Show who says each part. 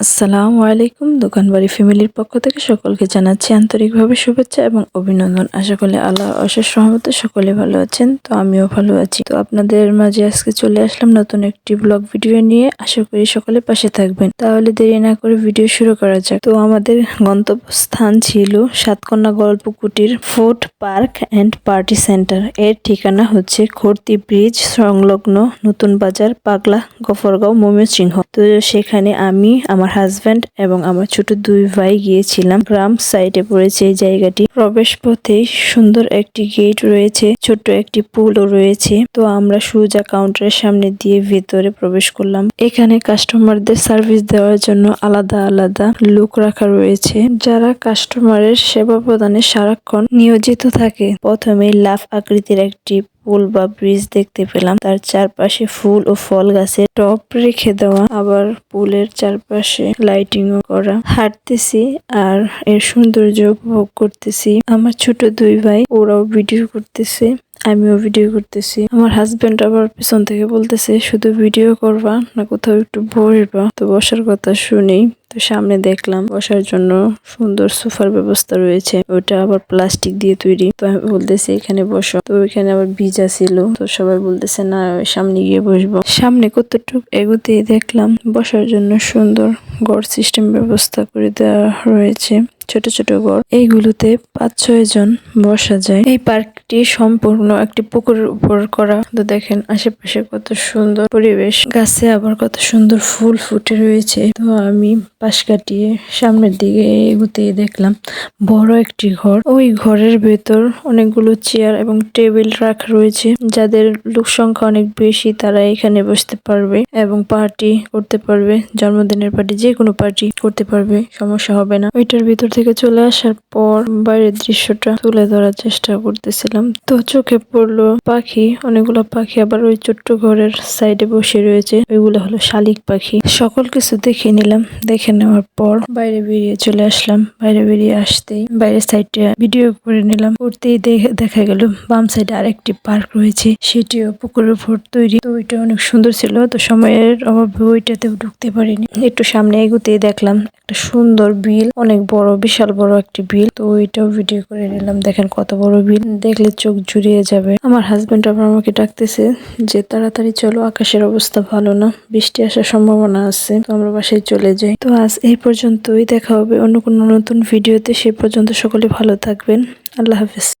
Speaker 1: আসসালামু আলাইকুম, দোকানবাড়ি ফ্যামিলির পক্ষ থেকে সকলকে জানাচ্ছি আন্তরিকভাবে শুভেচ্ছা এবং অভিনন্দন। আশা করি আল্লাহ অশেষ সহমতে সকলে ভালো আছেন, তো আমিও ভালো আছি। তো আপনাদের মাঝে আজকে চলে আসলাম নতুন একটি ব্লগ ভিডিও নিয়ে। আশা করি সকলে পাশে থাকবেন। তাহলে দেরি না করে ভিডিও শুরু করা যাক। তো আমাদের গন্তব্যস্থান ছিল Satkanya Golpo Kutir food park and party centre. এর ঠিকানা হচ্ছে খর্তি ব্রিজ, সংলগ্ন নতুন বাজার, পাগলা, গফরগাঁও, ময়মনসিংহ। তো সেখানে আমি, আমার হাজব্যান্ড এবং আমার ছোট দুই ভাই গিয়েছিলাম। গ্রাম সাইডে পড়েছে এই জায়গাটি। প্রবেশ পথে সুন্দর একটি গেট রয়েছে, ছোট্ট একটি পুলও রয়েছে। তো আমরা সুজা কাউন্টারের সামনে দিয়ে ভেতরে প্রবেশ করলাম। এখানে কাস্টমারদের সার্ভিস দেওয়ার জন্য আলাদা আলাদা লোক রাখা রয়েছে। যারা কাস্টমারের সেবা প্রদানে সারাক্ষণ নিয়োজিত থাকে, প্রথমে লাফ আকৃতির একটি পুল বা ব্রিজ দেখতে পেলাম। তার চারপাশে ফুল ও ফল গাছে টপ রেখে দেওয়া, আবার পুলের চারপাশে লাইটিং ও করা। হাঁটতেছি আর এর সৌন্দর্য উপভোগ করতেছি। আমার ছোট দুই ভাই, ওরাও ভিডিও করতেছে। আমিও ভিডিও করতেছি। আমার হাজবেন্ড আবার পিছন থেকে বলতেছে, শুধু ভিডিও করবা না কোথাও একটু বসবা? তো বসার কথা শুনেই তো সামনে দেখলাম বসার জন্য সুন্দর সোফার ব্যবস্থা রয়েছে। ওটা আবার প্লাস্টিক দিয়ে তৈরি। তো আমি বলতেছি, এখানে বসো। তো ওইখানে আবার ভিজা ছিল তো সবাই বলতেছে, না সামনে গিয়ে বসবো। সামনে কতটুক এগোতেই দেখলাম বসার জন্য সুন্দর গড় সিস্টেম ব্যবস্থা করে দেওয়া রয়েছে। ছোট ছোট ঘর এইগুলোতে পাঁচ ছয় জন বসা যায়। এই পার্কটি সম্পূর্ণ একটি পুকুরের উপর করা। তো দেখেন আশেপাশে কত সুন্দর পরিবেশ। গাছে আবার কত সুন্দর ফুল ফুটে রয়েছে। তো আমি পাশ কাটিয়ে সামনের দিকে এগুতে দেখলাম বড় একটি ঘর। ওই ঘরের ভেতর অনেকগুলো চেয়ার এবং টেবিল রাখা রয়েছে। যাদের লোক সংখ্যা অনেক বেশি, তারা এখানে বসতে পারবে এবং পার্টি করতে পারবে। জন্মদিনের পার্টি যে কোনো পার্টি করতে পারবে, সমস্যা হবে না। ওইটার ভিতর থেকে চলে আসার পর বাইরের দৃশ্যটা তুলে ধরার চেষ্টা করতেছিলাম। তো চোখে পড়ল পাখি, অনেকগুলো পাখি, আবার ওই ছোট্ট ঘরের সাইডে বসে রয়েছে। ওইগুলো হলো শালিক পাখি। সকল কিছু দেখে নিলাম। দেখে নেওয়ার পর বাইরে বেরিয়ে চলে আসলাম। বাইরে বেরিয়ে আসতেই বাইরের সাইডে ভিডিও করে নিলাম। করতেই দেখে গেল বাম সাইডে আরেকটি পার্ক রয়েছে। সেটিও পুকুরের উপর তৈরি। তো ওইটা অনেক সুন্দর ছিল। তো সময়ের অভাবে ওইটাতেও ঢুকতে পারিনি। একটু সামনে এগুতেই দেখলাম একটা সুন্দর বিল, অনেক বড় বিশাল বড় একটি বিল। তো এটাও ভিডিও করে নিলাম। দেখেন কত বড় বিল। দেখলে চোখ জুড়িয়ে যাবে। আমার হাজবেন্ড আবার আমাকে ডাকতেছে যে, তাড়াতাড়ি চলো, আকাশের অবস্থা ভালো না। বৃষ্টি আসার সম্ভাবনা আছে। তো আমরা বাসায় চলে যাই। তো আজ এই পর্যন্তই। দেখা হবে অন্য কোনো নতুন ভিডিওতে সে পর্যন্ত সকলে ভালো থাকবেন। আল্লাহ হাফিজ।